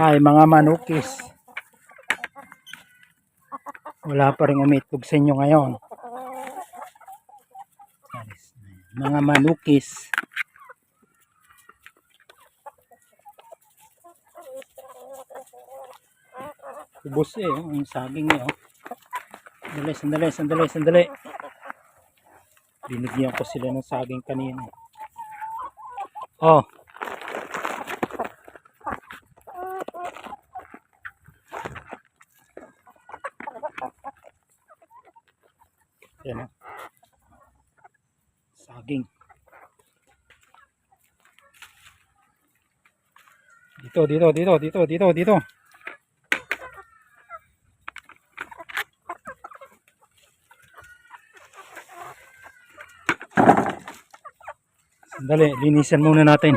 Hi mga manukis. Wala pa rin umitlog sa inyo ngayon. Mga manukis. Ubus eh, oh, yung saging eh. Oh. Sandali, sandali, sandali, sandali. Binigyan ko sila ng saging kanina. Oh. Yan oh. Saging. Dito, dito, dito, dito, dito, dito. Sandali, linisan muna natin.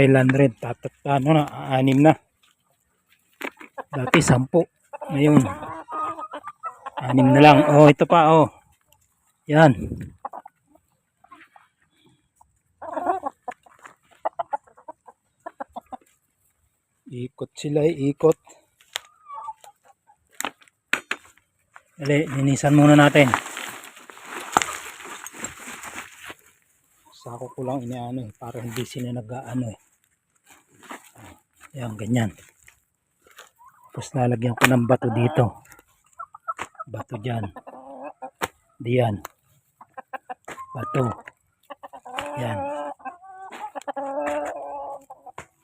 Rhode Island Red. Tatat, ano na, anim na. Dati sampu. Ngayon, anim na lang. Oh, ito pa, oh. Yan. Ikot sila, ikot. Dali, linisan muna natin. Sako ko lang inaano eh, para hindi sila nag-ano eh. Ayan, ganyan. Tapos lalagyan ko ng bato dito. Bato dyan. Diyan. Bato. Yan.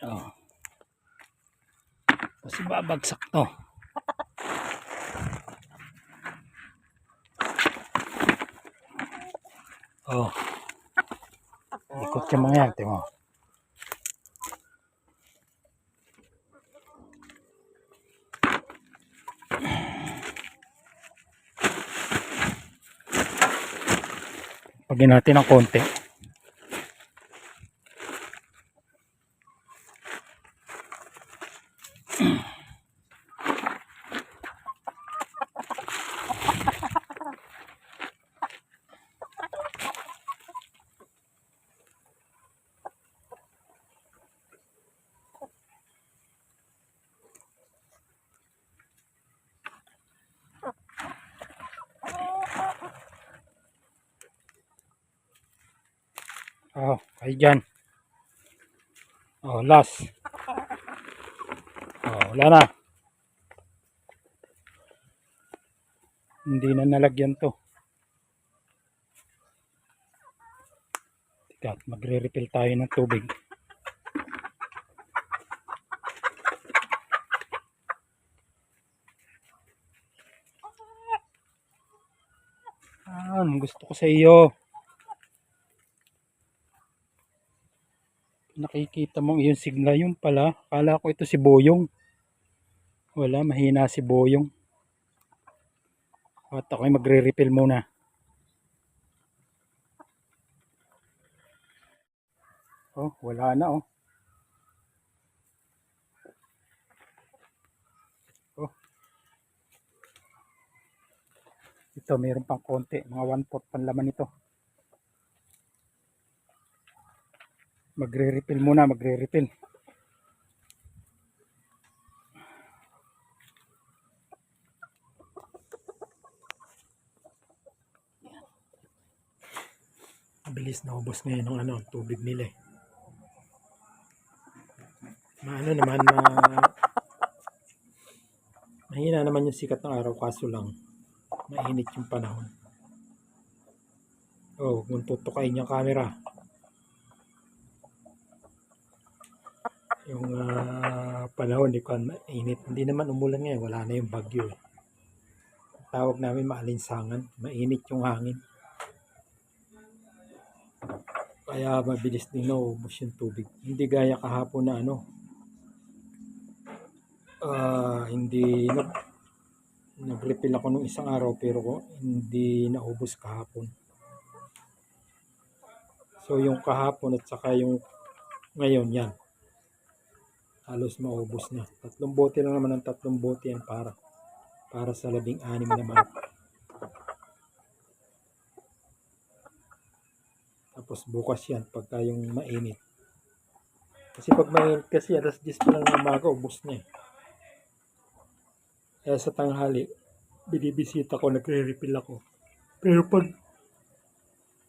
Oh. Tapos babagsak to. Oh. Ikot yung mga yan, tingnan mo. Pagin natin ng konti. Oh, kayo dyan. Oh, last. Oh, wala na. Hindi na nalagyan to. Teka, magre-refill tayo ng tubig. Ah, gusto ko sa iyo. Nakikita mong yung sigla yung pala. Kala ko ito si Boyong. Wala mahina si Boyong. At ako'y magre-refill muna. Oh wala na oh. Oh. Ito mayroon pang konti. Mga 1 4 panlaman ito magre-refill muna, magre-refill. Mabilis na ubos ngayon ng ano, tubig nila eh. Maano naman, ma... mahina naman yung sikat ng araw kaso lang mainit yung panahon. Oh, kung tutukayin yung camera. yung ah, panahon di ko mainit. Hindi naman umulan ngayon, wala na yung bagyo. Eh. Tawag namin maalinsangan, mainit yung hangin. Kaya mabilis din naubos yung tubig. Hindi gaya kahapon na ano, Ah, hindi nag nag-refill ako nung isang araw pero ko hindi naubos kahapon. So yung kahapon at saka yung ngayon yan. Halos maubos na. Tatlong bote lang naman ang tatlong bote yan para para sa labing anim na manok. Tapos bukas yan pagka yung mainit. Kasi pag mainit kasi alas 10 pa lang ng ubos na eh. Kaya sa tanghali, binibisita ko, nagre-refill ako. Pero pag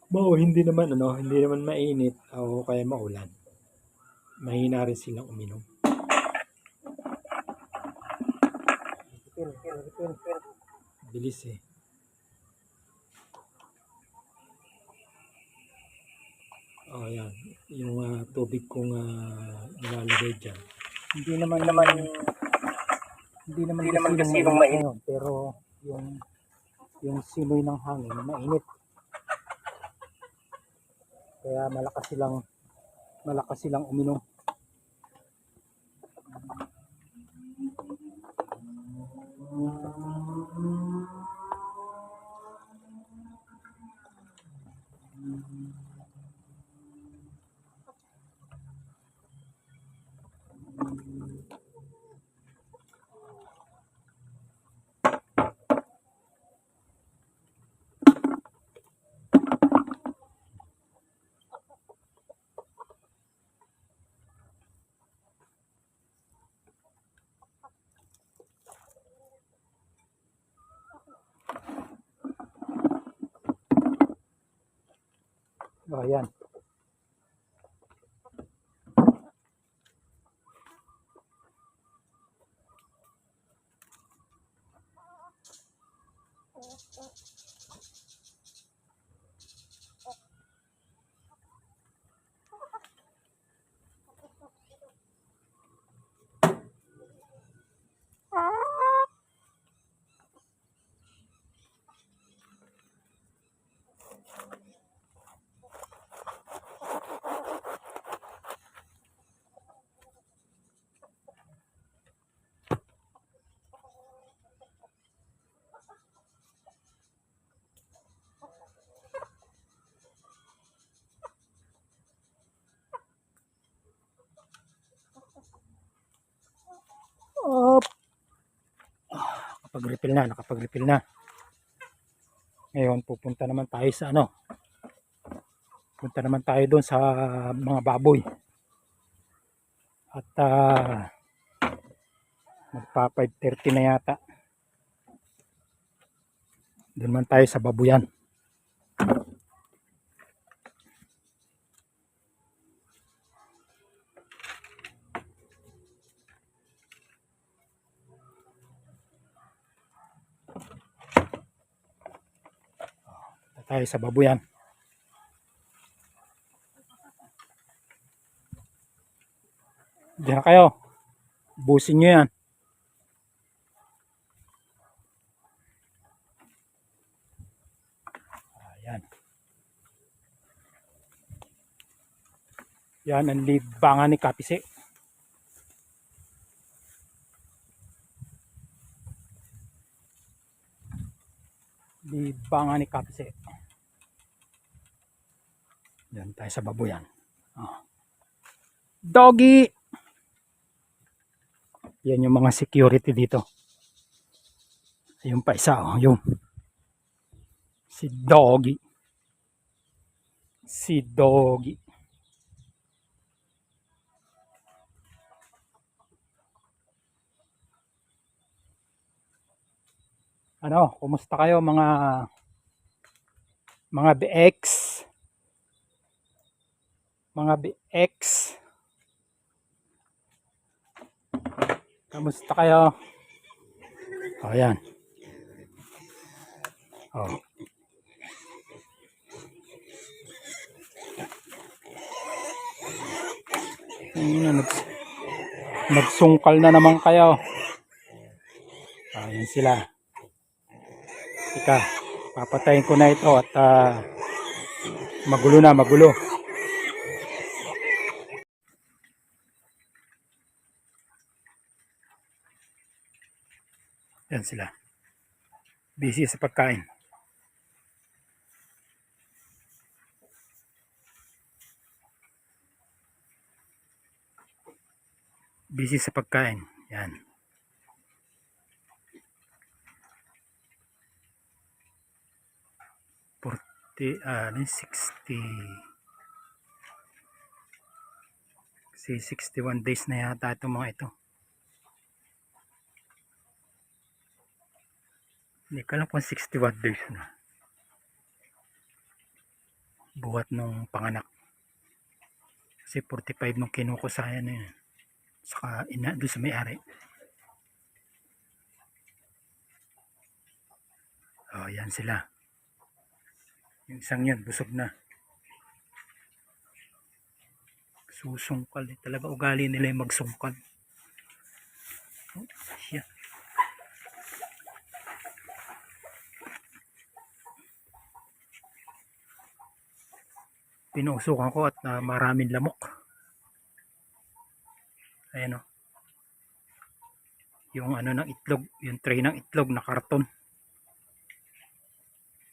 Mao, hindi naman ano, hindi naman mainit o kaya maulan. Mahina rin silang uminom. Bilis eh. Oh, yan. Yung ah, tubig kong uh, nilalagay dyan. Hindi naman naman hindi naman, Hindi naman kasi yung yung mainit ngayon, pero yung yung simoy ng hangin mainit. Kaya malakas silang malakas silang uminom. Oh, yan. Nakapag-refill na, nakapag-refill na. Ngayon, pupunta naman tayo sa ano. Punta naman tayo doon sa mga baboy. At ah magpa 5.30 na yata. Doon man tayo sa babuyan. Tayo sa babuyan. Diyan na kayo. Busin nyo yan. Ayan. Yan ang libangan ni Kapise. Libangan ni Kapise. Yan tayo sa babuyan. Oh. Doggy! Yan yung mga security dito. Ayun pa isa, oh, yung si Doggy. Si Doggy. Ano, kumusta kayo mga mga BX? Mga BX? Kamusta kayo? O, yan. O. Ayun, nags nagsungkal na naman kayo. Ayan sila. Ika, papatayin ko na ito at ah, magulo na, magulo. Yan sila. Busy sa pagkain. Busy sa pagkain. Yan. Forty, ah, ano yun, 60. Kasi 61 days na yata itong mga ito. Hindi ko alam kung 61 days na. Buhat nung panganak. Kasi 45 nung kinukusayan na yun. Saka ina doon sa may-ari. Oh, yan sila. Yung isang yan, busog na. Susungkal. Eh. Talaga ugali nila yung magsungkal. Oh, yan. Pinusukan ko at ah, maraming lamok. Ayan o. Yung ano ng itlog, yung tray ng itlog na karton.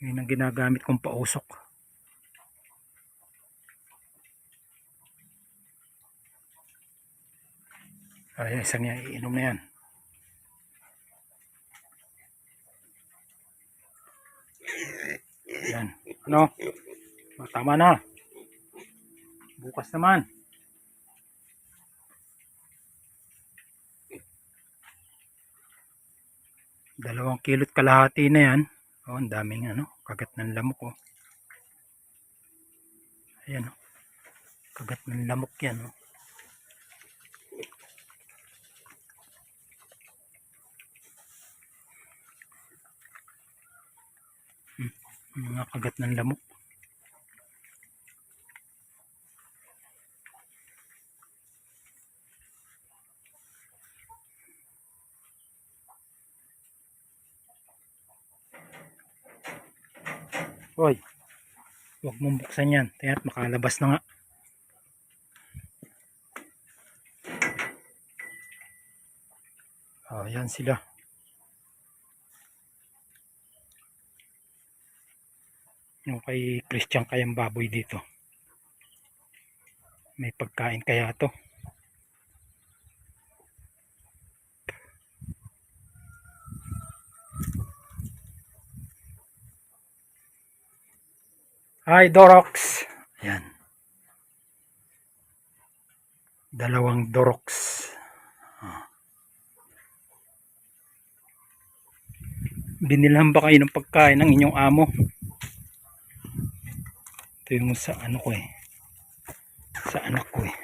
Yun ang ginagamit kong pausok. Ay, isang yan, iinom na yan. Yan. Ano? Oh, tama na. Bukas naman. Dalawang kilot kalahati na yan. Oh, ang daming ano, kagat ng lamok oh. Ayan oh. Kagat ng lamok yan oh. Hmm, mga kagat ng lamok. Hoy. Huwag mong buksan yan. Tiya't makalabas na nga. Oh, yan sila. Yung kay Christian kayang baboy dito. May pagkain kaya to. Hi, Dorox. Yan. Dalawang Dorox. Ah. Binilan ba kayo ng pagkain ng inyong amo? Ito yung sa ano ko eh. Sa anak ko eh.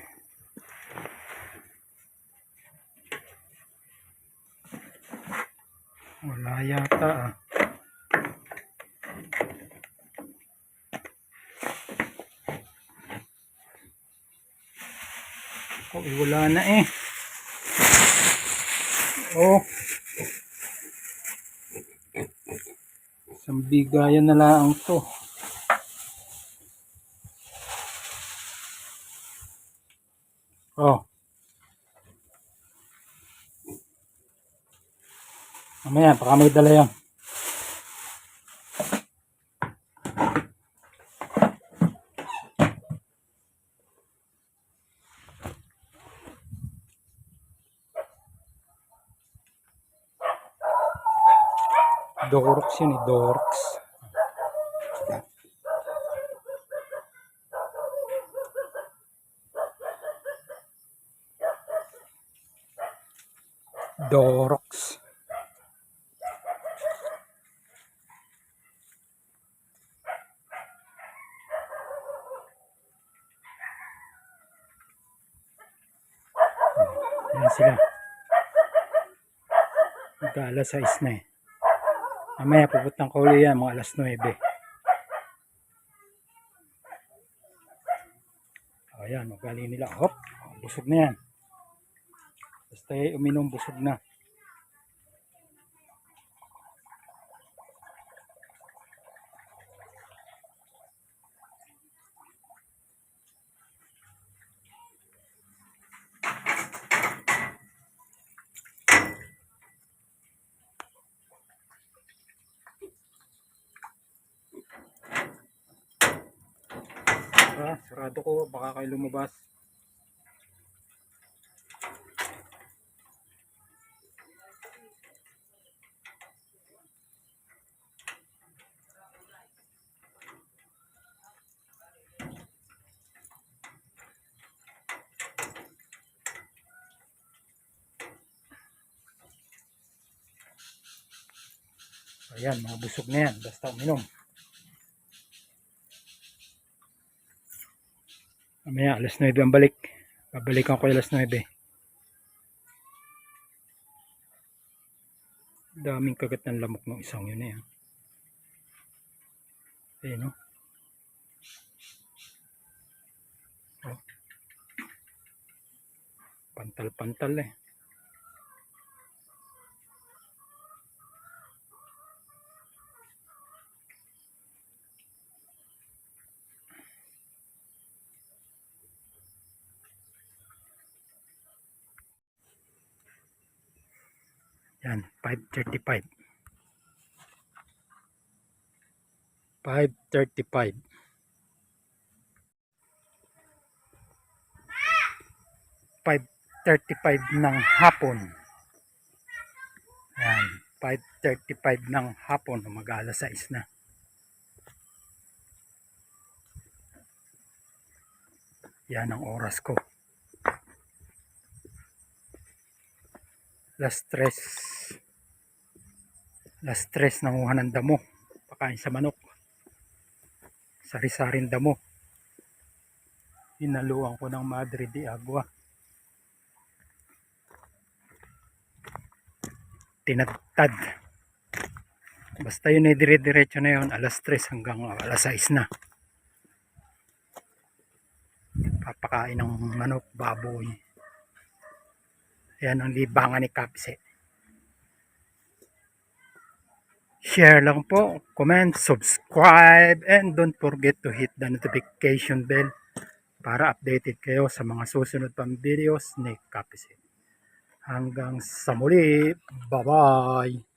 Wala yata ah. Oh, eh, wala na eh. Oh. Isang bigayan na lang to. Oh. Mamaya, baka may dala yan. Dorox yun eh, Dorox. Dorox. Yan sila. Magka alas 6 na eh. Mamaya pupuntang ko uli yan, mga alas 9. O yan, magali nila. Hop, busog na yan. Basta eh, uminom, busog na. Tara, sarado ko. Baka kayo lumabas. Ayan, mga busog na yan. Basta uminom. Mamaya, alas 9 ang balik. Babalikan ko alas 9. Daming kagat ng lamok ng isang yun eh. Ayun no? Oh. Pantal-pantal eh. 535 535 5.35 ng hapon. Yan 5.35 ng hapon. Mag alas 6 na. Yan ang oras ko. Las 3 alas 3 nanguha ng damo. Pakain sa manok. Sari-saring damo. Inaluan ko ng Madre de Agua. Tinatad basta yun ay dire-diretso na yun alas 3 hanggang alas 6 na. Papakain ng manok baboy. Yan ang libangan ni Kapse. Share lang po, comment, subscribe, and don't forget to hit the notification bell para updated kayo sa mga susunod pang videos ni Kapse. Hanggang sa muli, bye-bye!